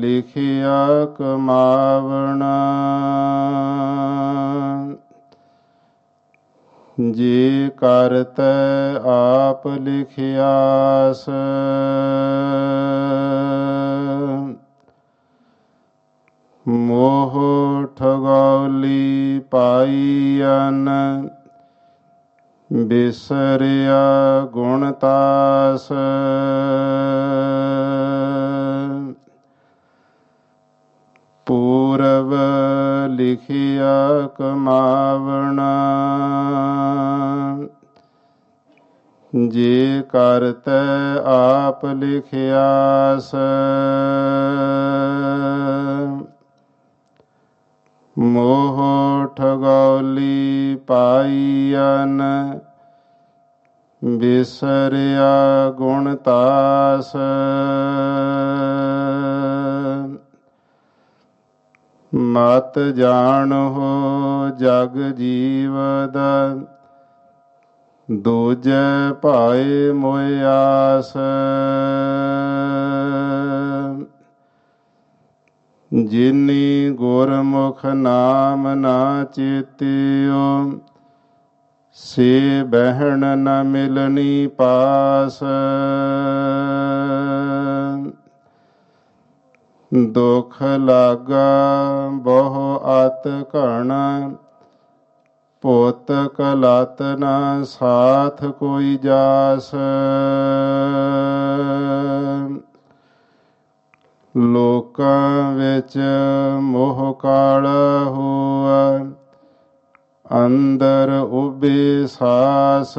ਲਿਖਿਆ ਕਮਾਵਣਾ। ਜੇ ਕਰਤੈ ਆਪ ਲਿਖਿਆਸ ਮੋਹ ਠਗੌਲੀ ਪਾਈਨ ਬਿਸਰਿਆ ਗੁਣ ਤਾਸ। ਲਿਖਿਆ ਕਮਾਵਣਾ। ਜੇ ਕਰਤੈ ਆਪ ਲਿਖਿਆਸ ਮੋਹ ਠਗੌਲੀ ਪਾਈਨ ਬਿਸਰਿਆ ਗੁਣ ਤਾਸ। ਮਤ ਜਾਣੋ ਜਗ ਦਾ, ਦੂਜੈ ਭਾਏ ਮੋਇ ਆਸ। ਜਿਨੀ ਗੁਰਮੁਖ ਨਾਮ ਨਾ ਚੇਤਿਓ, ਸੇ ਬਹਿਣ ਨ ਮਿਲਣੀ ਪਾਸ। ਦੁਖ ਲਾਗਾ, ਬਹੁ ਅਤ ਘਣ, ਪੁੱਤ ਕਲਤ ਨ ਸਾਥ ਕੋਈ ਜਾਸ। ਲੋਕਾਂ ਵਿੱਚ ਮੋਹ ਕਾਲ ਹੋਆ, ਅੰਦਰ ਉਬੇ ਸਾਸ।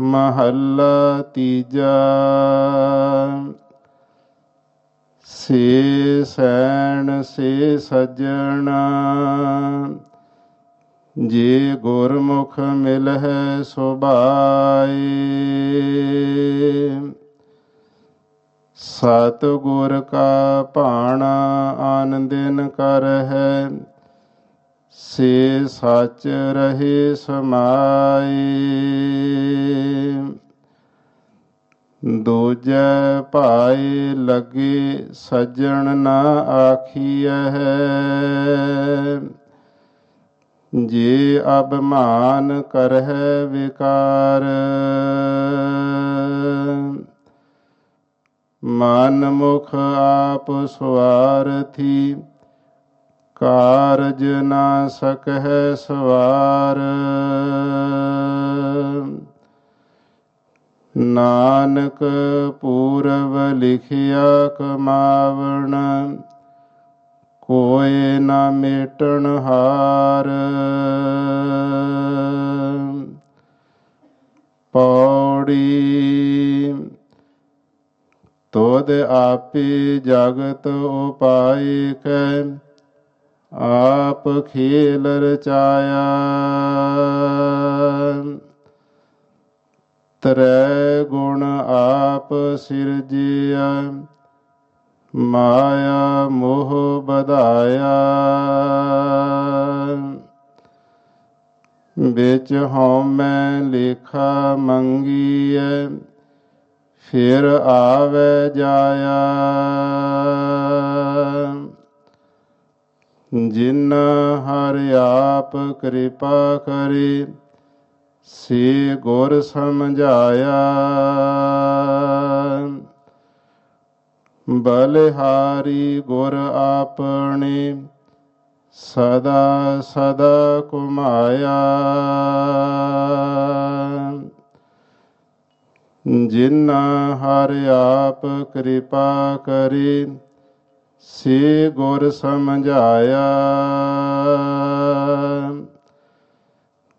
ਮਹੱਲਾ ਤੀਜਾ। ਸੇ ਸੈਣ ਸੇ ਸਜਣਾ, ਜੇ ਗੁਰਮੁਖ ਮਿਲਹਿ ਸੁਭਾਈ ਸਤ ਗੁਰ ਕਾ ਭਾਣਾ ਆਨੰਦਿਨ ਕਰਹਿ ਸੇ ਸਚ ਰਹੇ ਸਮਾਈ ਦੂਜੈ ਭਾਈ ਲਗੇ ਸਜਣ ਨਾ ਆਖੀਐ। ਜੇ ਅਭਮਾਨ ਕਰਹਿ ਵਿਕਾਰ, ਮਨ ਮੁਖ ਆਪ ਸਵਾਰਥੀ ਕਾਰਜ ਨਾ ਸਕਹਿ ਸਵਾਰ। ਨਾਨਕ ਪੂਰਵ ਲਿਖਿਆ ਕਮਾਵਣ, ਕੋਏ ਨਾ ਮੇਟਣ ਹਾਰ। ਪੌੜੀ ਤੋਦ ਆਪੇ ਜਗਤ ਉਪਾਇ ਕੈ ਆਪ ਖੇਲ ਰਚਾਇਆ ਤਰੈ ਗੁਣ ਆਪ ਸਿਰਜਿਆ, ਮਾਇਆ ਮੋਹ ਬਧਾਇਆ ਵਿੱਚ ਹਉਮੈ ਲੇਖਾ ਮੰਗੀਐ, ਫਿਰ ਆਵੇ ਜਾਇਆ। ਜਿਨ ਹਰਿ ਆਪ ਕਿਰਪਾ ਕਰੇ, ਸੇ ਗੁਰ ਸਮਝਾਇਆ। ਬਲਿਹਾਰੀ ਗੁਰ ਆਪਣੇ ਸਦਾ ਸਦਾ ਕੁਮਾਇਆ ਜਿਨਾ ਹਰ ਆਪ ਕਿਰਪਾ ਕਰੇ ਸੇ ਗੁਰ ਸਮਝਾਇਆ।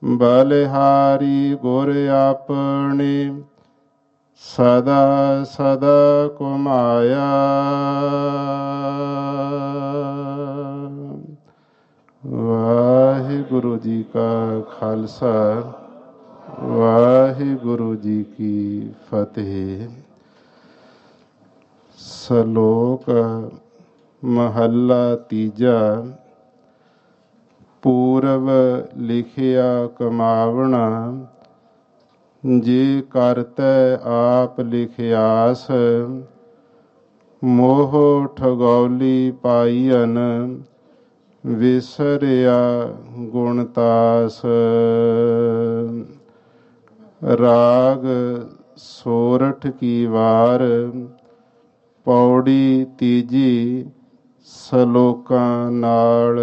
ਬਲਿਹਾਰੀ ਗੁਰ ਆਪਣੇ ਸਦਾ ਸਦਾ ਕੁਮਾਇਆ ਵਾਹਿਗੁਰੂ ਜੀ ਕਾ ਖਾਲਸਾ, ਵਾਹਿਗੁਰੂ ਜੀ ਕੀ ਫਤਿਹ। ਸ਼ਲੋਕ ਮਹੱਲਾ ਤੀਜਾ। ਪੂਰਵ ਲਿਖਿਆ ਕਮਾਵਣਾ, ਜੇ ਕਰਤੈ ਆਪ ਲਿਖਿਆਸ, ਮੋਹ ਠਗੌਲੀ ਪਾਈਨ ਵਿਸਰਿਆ ਗੁਣਤਾਸ। ਰਾਗ ਸੋਰਠ ਕੀ ਵਾਰ, ਪੌੜੀ ਤੀਜੀ ਸ਼ਲੋਕਾਂ ਨਾਲ